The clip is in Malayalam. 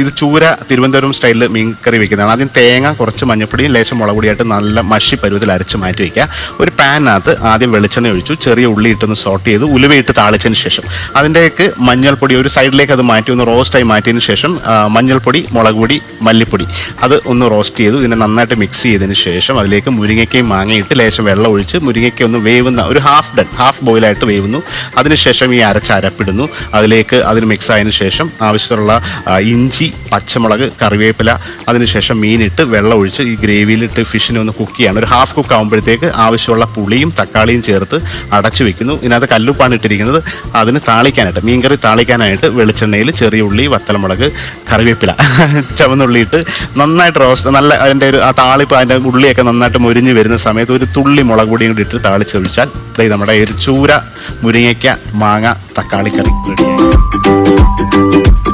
ഇത് ചൂര തിരുവനന്തപുരം സ്റ്റൈലിൽ മീൻ കറി വെക്കുന്നതാണ്. ആദ്യം തേങ്ങ കുറച്ച് മഞ്ഞപ്പൊടിയും ലേശം മുളകുപൊടിയായിട്ട് നല്ല മഷി പരുവത്തിൽ അരച്ച് മാറ്റി വയ്ക്കുക ഒരു പാനിനകത്ത് ആദ്യം വെളിച്ചെണ്ണ ഒഴിച്ചു ചെറിയ ഉള്ളി ഇട്ടൊന്ന് സോട്ട് ചെയ്ത് ഉലുവയിട്ട് താളിച്ചതിന് ശേഷം അതിന്റെയൊക്കെ മഞ്ഞൾപ്പൊടി ഒരു സൈഡിലേക്ക് അത് മാറ്റി ഒന്ന് റോസ്റ്റായി മാറ്റിയതിന് ശേഷം മഞ്ഞൾപ്പൊടി മുളക് പൊടി മല്ലിപ്പൊടി അത് ഒന്ന് റോസ്റ്റ് ചെയ്തു. ഇതിനെ നന്നായിട്ട് മിക്സ് ചെയ്തതിന് ശേഷം അതിലേക്ക് മുരിങ്ങയ്ക്കയും മാങ്ങയിട്ട് ലേശം വെള്ളം ഒഴിച്ച് മുരിങ്ങയ്ക്ക ഒന്ന് വേവുന്ന ഒരു ഹാഫ് ഡൺ ഹാഫ് ബോയിലായിട്ട് വേവുന്നു. അതിനുശേഷം ഈ അരച്ച് അരപ്പിടുന്നു. അതിലേക്ക് അതിന് മിക്സ് ആയതിനു ശേഷം ആവശ്യത്തിലുള്ള ആ, ഇഞ്ചി പച്ചമുളക് കറിവേപ്പില അതിനുശേഷം മീനിട്ട് വെള്ളം ഒഴിച്ച് ഈ ഗ്രേവിയിലിട്ട് ഫിഷിനെ ഒന്ന് കുക്ക് ചെയ്യാണ്. ഒരു ഹാഫ് കുക്ക് ആകുമ്പോഴത്തേക്ക് ആവശ്യമുള്ള പുളിയും തക്കാളിയും ചേർത്ത് അടച്ചു വെക്കുന്നു. ഇതിനകത്ത് കല്ലുപ്പാണ് ഇട്ടിരിക്കുന്നത്. അതിന് താളിക്കാനായിട്ട് മീൻകറി താളിക്കാനായിട്ട് വെളിച്ചെണ്ണയിൽ ചെറിയ ഉള്ളി വത്തലമുളക് കറിവേപ്പില ചുവന്നുള്ളിയിട്ട് നന്നായിട്ട് റോസ്റ്റ് നല്ല അതിന്റെ ഒരു ആ താളിപ്പ് അതിന്റെ ഉള്ളിയൊക്കെ നന്നായിട്ട് മുരിഞ്ഞ് വരുന്ന സമയത്ത് ഒരു തുള്ളി മുളക് പൊടിയും കൂടി ഇട്ട് താളിച്ചൊഴിച്ചാൽ ഇതായി നമ്മുടെ ഒരു ചൂര മുരിങ്ങയ്ക്ക മാങ്ങ തക്കാളി കറി റെഡിയായി